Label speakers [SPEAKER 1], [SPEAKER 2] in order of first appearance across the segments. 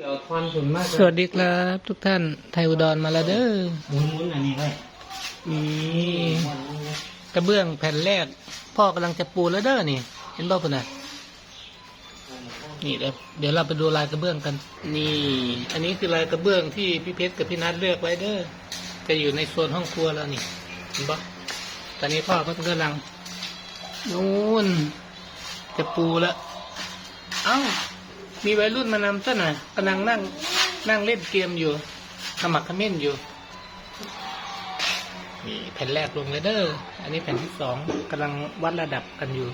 [SPEAKER 1] เดี๋ยวทอนถึงมาก
[SPEAKER 2] สวัสดีครับ ทุกท่านไทยอุดรมาแล้วเด้อ
[SPEAKER 1] หมุนหมุนอันนี้ไว้
[SPEAKER 2] นี่กระเบื้องแผ่นแรก พ่อกำลังจะปูแล้วเด้อนี่ เห็นบ่พุ่นน่ะนี่เดี๋ยวเดี๋ยวเราไปดูลายกระเบื้องกัน นี่ อันนี้คือลายกระเบื้องที่พี่เพชรกับพี่นัทเลือกไว้เด้อจะอยู่ในโซนห้องครัวแล้วนี่เห็นบ่ตอนนี้พ่อก็กำลังนู่นจะปูแล้วเอ้า มีวัยรุ่นมานำซะหน่อยกำลังนั่งนั่งเล่นเกมอยู่ขมักขม้นอยู่นี่แผ่นแรกลงเลยเด้ออันนี้แผ่นที่สองกำลังวัดระดับกันอยู่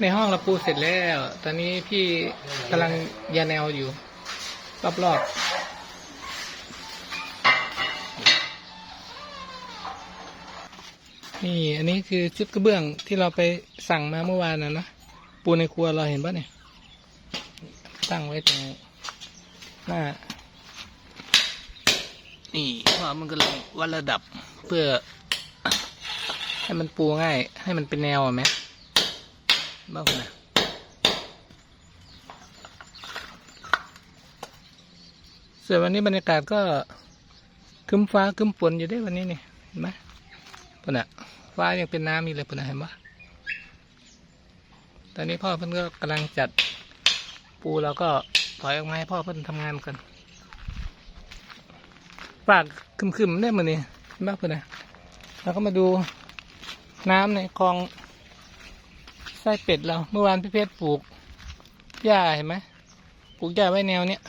[SPEAKER 2] ในห้องเราปูเสร็จแล้ว ตอนนี้พี่กำลังยาแนวอยู่ รอบๆ นี่ อันนี้คือชุดกระเบื้องที่เราไปสั่งมาเมื่อวานนะนะ ปูในครัวเราเห็นปะเนี่ย ตั้งไว้ตรงหน้า นี่เพราะมันก็เลยวัดระดับเพื่อ ให้มันปูง่าย ให้มันเป็นแนวอะไหม บ้างนะส่วนวันนี้บรรยากาศก็คึ้มฟ้าคึ้มฝนอยู่ได้วันนี้นี่เห็นไหมปุ่นอะฟ้ายังเป็นน้ำอยู่เลยปุ่นอะเห็นปะตอนนี้พ่อเพิ่นก็กำลังจัดปูเราก็ถอยออกมาให้พ่อเพิ่นทำงานกันปากคึมๆได้มันนี่เห็นปะปุ่นอะแล้วก็มาดูน้ำในคลอง ส้เป็ดเราเมื่อวานพี่เพชรปลูกหญ้าเห็นไหมปลูกหญ้าไว้แนวเนี้ย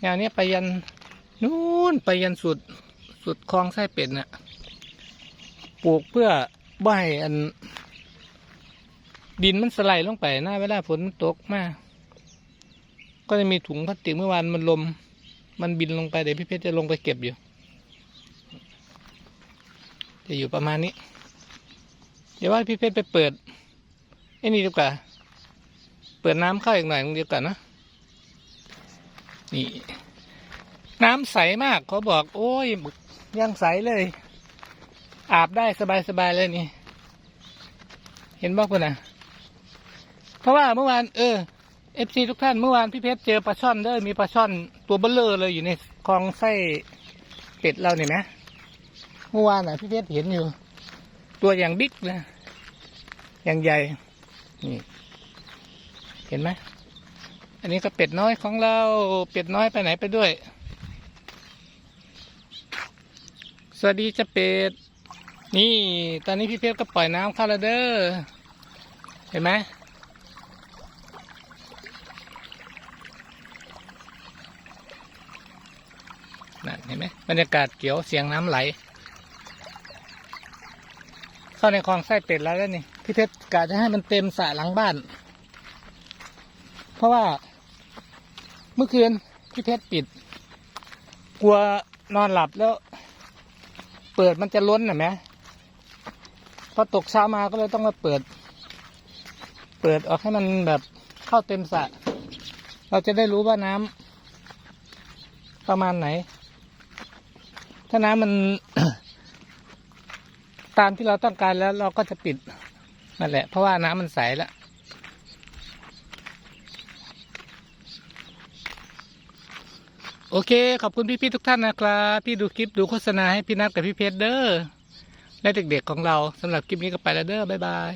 [SPEAKER 2] แนวเนี้ยไปยันนู่นไปยันสุดสุดคลองไส้เป็ดน่ะปลูกเพื่อบ่ให้อัน ดินมันสไลด์ลงไปหน้าเวลาฝนมันตกมาก ก็จะมีถุงพลาสติกเมื่อวานมันลม มันบินลงไปเดี๋ยวพี่เพชรจะลงไปเก็บอยู่ จะอยู่ประมาณนี้ เดี๋ยวว่าพี่เพชรไปเปิด ไอ้นี่ดีกว่า เปิดน้ำเข้าอีกหน่อยนึงดีกว่านะนี่ น้ำใสมากเขาบอก โอ้ยยังใสเลย อาบได้สบายๆเลยนี่ เห็นบอกคุณนะเพราะว่าเมื่อวานเออเอฟซีทุกท่านเมื่อวานพี่เพชรเจอปลาช่อนเด้อมีปลาช่อนตัวเบลเลอร์เลยอยู่ในคลองไส้เป็ดเราเนี่ยนะเมื่อวานอะพี่เพชรเห็นอยู่ ตัวอย่างบิ๊กเลยอย่างใหญ่ นี่ เห็นไหมอันนี้ก็เป็ดน้อยของเรา เป็ดน้อยไปไหนไปด้วย สวัสดีจ้าเป็ด นี่ ตอนนี้พี่เพชรก็ปล่อยน้ำเข้าแล้วเด้อ เห็นไหมนั่นเห็นไหมบรรยากาศเขียวเสียงน้ำไหล เข้าในคลองไส้เป็ดแล้วนี่ พี่เพชรกะจะให้มันเต็มสระหลังบ้าน เพราะว่าเมื่อคืนพี่เพชรปิด กลัวนอนหลับแล้ว เปิดมันจะล้นน่ะไหมพอตกเช้ามาก็เลยต้องมาเปิด เปิดออกให้มันแบบเข้าเต็มสระเราจะได้รู้ว่าน้ำประมาณไหน ถ้าน้ำมัน ตามที่เราต้องการแล้วเราก็จะปิด นั่นแหละ เพราะว่าน้ำมันใสแล้วโอเค ขอบคุณพี่ๆทุกท่านนะครับ ที่ดูคลิปดูโฆษณาให้พี่นัทกับพี่เพชรเด้อและเด็กๆของเราสำหรับคลิปนี้ก็ไปแล้วเด้อบ๊ายบาย